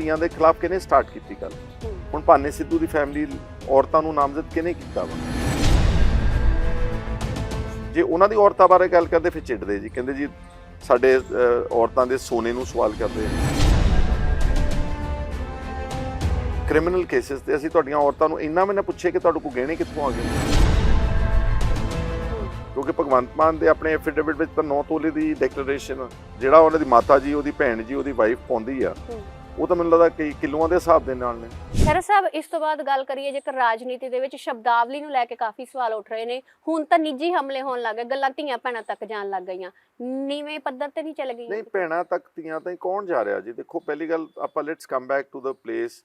ਧੀਆਂ ਦੇ ਖਿਲਾਫ ਕਿਹਨੇ ਸਟਾਰਟ ਕੀਤੀ ਗੱਲ? ਹੂੰ। ਹੁਣ ਭਾਨੇ ਸਿੱਧੂ ਦੀ ਫੈਮਿਲੀ ਔਰਤਾਂ ਨੂੰ ਨਾਮਜ਼ਦ ਕਿਹਨੇ ਕੀਤਾ ਵਾ? ਜੇ ਉਹਨਾਂ ਦੀ ਔਰਤਾਂ ਬਾਰੇ ਗੱਲ ਕਰਦੇ, ਫਿਰ ਚਿੜਦੇ ਜੀ। ਕਹਿੰਦੇ ਜੀ, ਸਾਡੇ ਔਰਤਾਂ ਦੇ ਸੋਨੇ ਨੂੰ ਸਵਾਲ ਕਰਦੇ ਕ੍ਰਿਮੀਨਲ ਕੇਸਿਸ ਤੇ ਅਸੀਂ ਤੁਹਾਡੀਆਂ ਔਰਤਾਂ ਨੂੰ ਇੰਨਾ ਵੀ ਨਾ ਪੁੱਛੇ ਕਿ ਤੁਹਾਡੇ ਕੋਲ ਗਹਿਣੇ ਕਿੱਥੋਂ ਆ ਗਏ? ਕਿਉਂਕਿ ਭਗਵੰਤ ਮਾਨ ਦੇ ਆਪਣੇ ਐਫੀਡੇਵਿਟ ਵਿੱਚ ਤਾਂ 9 ਤੋਲੇ ਦੀ ਡੈਕਲੇਰੇਸ਼ਨ ਜਿਹੜਾ ਉਹਨਾਂ ਦੀ ਮਾਤਾ ਜੀ, ਉਹਦੀ ਭੈਣ ਜੀ, ਉਹਦੀ ਵਾਈਫ ਪਾਉਂਦੀ ਆ। ਉਹ ਤਾਂ ਮੈਨੂੰ ਲੱਗਦਾ ਕਈ ਕਿਲੋਆਂ ਦੇ ਹਿਸਾਬ ਦੇ ਨਾਲ ਨੇ। ਖੈਰ ਸਾਹਿਬ ਇਸ ਤੋਂ ਬਾਅਦ ਗੱਲ ਕਰੀਏ ਜੇਕਰ ਰਾਜਨੀਤੀ ਦੇ ਵਿੱਚ ਸ਼ਬਦਾਵਲੀ ਨੂੰ ਲੈ ਕੇ ਕਾਫੀ ਸਵਾਲ ਉੱਠ ਰਹੇ ਨੇ। ਹੁਣ ਤਾਂ ਨਿੱਜੀ ਹਮਲੇ ਹੋਣ ਲੱਗ ਗਏ ਗੱਲਾਂ ਧੀਆਂ ਭੈਣਾਂ ਤੱਕ ਜਾਣ ਲੱਗ ਗਈਆਂ। ਨੀਵੇਂ ਪੱਧਰ ਤੇ ਨਹੀਂ ਚੱਲ ਗਈਆਂ? ਨਹੀਂ ਭੈਣਾਂ ਤੱਕ ਧੀਆਂ ਤਾਈਂ ਕੌਣ ਜਾ ਰਿਹਾ ਜੀ? ਦੇਖੋ ਪਹਿਲੀ ਗੱਲ ਆਪਾਂ let's come back to the place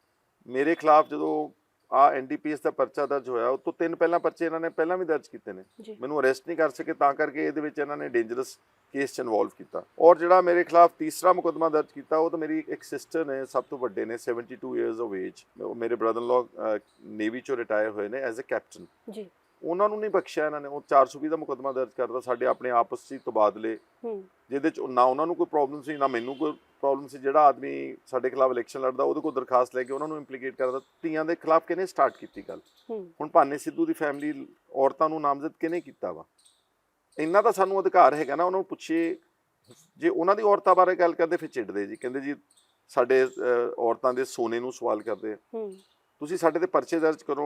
ਮੇਰੇ ਖਿਲਾਫ ਜਦੋਂ ਆ ਐਨਡੀਪੀਐਸ ਦਾ ਪਰਚਾ ਦਰਜ ਹੋਇਆ ਉਹ ਤੋਂ ਤਿੰਨ ਪਹਿਲਾਂ ਪਰਚੇ ਇਹਨਾਂ ਨੇ ਪਹਿਲਾਂ ਵੀ ਦਰਜ ਕੀਤੇ ਨੇ। ਮੈਨੂੰ ਅਰੈਸਟ ਨਹੀਂ ਕਰ ਸਕੇ ਤਾਂ ਕਰਕੇ ਇਹਦੇ ਵਿੱਚ ਇਹਨਾਂ ਨੇ ਡੇਂਜਰਸ ਕੇਸ ਚ ਇਨਵੋਲਵ ਕੀਤਾ। ਔਰ ਜਿਹੜਾ ਮੇਰੇ ਖਿਲਾਫ ਤੀਸਰਾ ਮੁਕਦਮਾ ਦਰਜ ਕੀਤਾ ਉਹ ਤਾਂ ਮੇਰੀ ਇੱਕ ਸਿਸਟਰ ਨੇ ਸਭ ਤੋਂ ਵੱਡੇ ਨੇ 72 ਇਅਰਸ ਆਫ ਏਜ ਉਹ ਮੇਰੇ ਬ੍ਰਦਰ ਇਨ ਲਾ ਨੇਵੀ ਚੋਂ ਰਿਟਾਇਰ ਹੋਏ ਨੇ ਐਜ਼ ਅ ਕੈਪਟਨ ਜੀ। ਉਹਨਾਂ ਨੂੰ ਨਹੀਂ ਬਖਸ਼ਿਆ ਇਹਨਾਂ ਨੇ। ਉਹ 420 ਦਾ ਮੁਕਦਮਾ ਦਰਜ ਕਰਦਾ ਸਾਡੇ ਆਪਣੇ ਆਪਸ 'ਚ ਹੀ। ਤਬਾਦਲੇ ਜਿਹਦੇ ਚ ਨਾ ਉਹਨਾਂ ਨੂੰ ਕੋਈ ਪ੍ਰੋਬਲਮ ਸੀ ਨਾ ਮੈਨੂੰ ਕੋਈ ਪ੍ਰੋਬਲਮ ਸੀ। ਜਿਹੜਾ ਆਦਮੀ ਸਾਡੇ ਖਿਲਾਫ ਇਲੈਕਸ਼ਨ ਲੜਦਾ ਉਹਦੇ ਕੋਲ ਦਰਖਾਸਤ ਲੈ ਕੇ ਉਹਨਾਂ ਨੂੰ ਇੰਪਲੀਕੇਟ ਕਰਦਾ। ਧੀਆਂ ਦੇ ਖਿਲਾਫ ਕਿਹਨੇ ਸਟਾਰਟ ਕੀਤੀ ਗੱਲ? ਹੁਣ ਭਾਨੇ ਸਿੱਧੂ ਦੀ ਫੈਮਿਲੀ ਔਰਤਾਂ ਨੂੰ ਨਾਮਜ਼ਦ ਕਿਹਨੇ ਕੀਤਾ ਵਾ? ਇੰਨਾ ਤਾਂ ਸਾਨੂੰ ਅਧਿਕਾਰ ਹੈਗਾ ਨਾ ਉਹਨਾਂ ਨੂੰ ਪੁੱਛੀਏ। ਜੇ ਉਹਨਾਂ ਦੀ ਔਰਤਾਂ ਬਾਰੇ ਗੱਲ ਕਰਦੇ ਫਿਰ ਚਿੜਦੇ ਜੀ। ਕਹਿੰਦੇ ਜੀ ਸਾਡੇ ਔਰਤਾਂ ਦੇ ਸੋਨੇ ਨੂੰ ਸਵਾਲ ਕਰਦੇ ਤੁਸੀਂ ਸਾਡੇ ਤੇ ਪਰਚੇ ਦਰਜ ਕਰੋ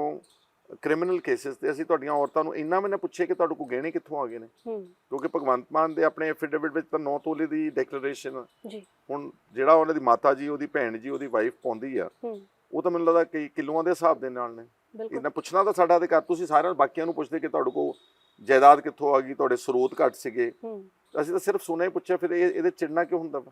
ਕ੍ਰਿਮੀਨਲ ਕੇਸਿਸ ਤੇ ਅਸੀਂ ਤੁਹਾਡੀਆਂ ਔਰਤਾਂ ਨੂੰ ਇੰਨਾ ਵੀ ਨਾ ਪੁੱਛੇ ਕਿ ਤੁਹਾਡੇ ਕੋਲ ਗਹਿਣੇ ਕਿੱਥੋਂ ਆ ਗਏ ਨੇ। ਹੂੰ। ਕਿਉਂਕਿ ਭਗਵੰਤ ਮਾਨ ਦੇ ਆਪਣੇ ਐਫੀਡੇਵਿਟ ਵਿੱਚ ਤਾਂ 9 ਤੋਲੇ ਦੀ ਡੈਕਲੇਰੇਸ਼ਨ ਜੀ। ਹੁਣ ਜਿਹੜਾ ਉਹਨਾਂ ਦੀ ਮਾਤਾ ਜੀ ਉਹਦੀ ਭੈਣ ਜੀ ਉਹਦੀ ਵਾਈਫ ਪਾਉਂਦੀ ਆ ਹੂੰ। ਉਹ ਤਾਂ ਮੈਨੂੰ ਲੱਗਦਾ ਕਈ ਕਿਲੋਆਂ ਦੇ ਹਿਸਾਬ ਦੇ ਨਾਲ ਨੇ। ਇਹਨਾਂ ਪੁੱਛਣਾ ਤਾਂ ਸਾਡਾ ਅਧਿਕਾਰ। ਤੁਸੀਂ ਸਾਰਿਆਂ ਬਾਕੀਆਂ ਨੂੰ ਪੁੱਛਦੇ ਕਿ ਤੁਹਾਡੇ ਕੋਲ ਜਾਇਦਾਦ ਕਿੱਥੋਂ ਆ ਗਈ ਤੁਹਾਡੇ ਸਰੋਤ ਘੱਟ ਸੀਗੇ। ਹੂੰ। ਅਸੀਂ ਤਾਂ ਸਿਰਫ ਸੁਣਿਆ ਹੀ ਪੁੱਛਿਆ ਫਿਰ ਇਹ ਇਹਦੇ ਚਿੜਨਾ ਕਿਉਂ ਹੁੰਦਾ ਵਾ?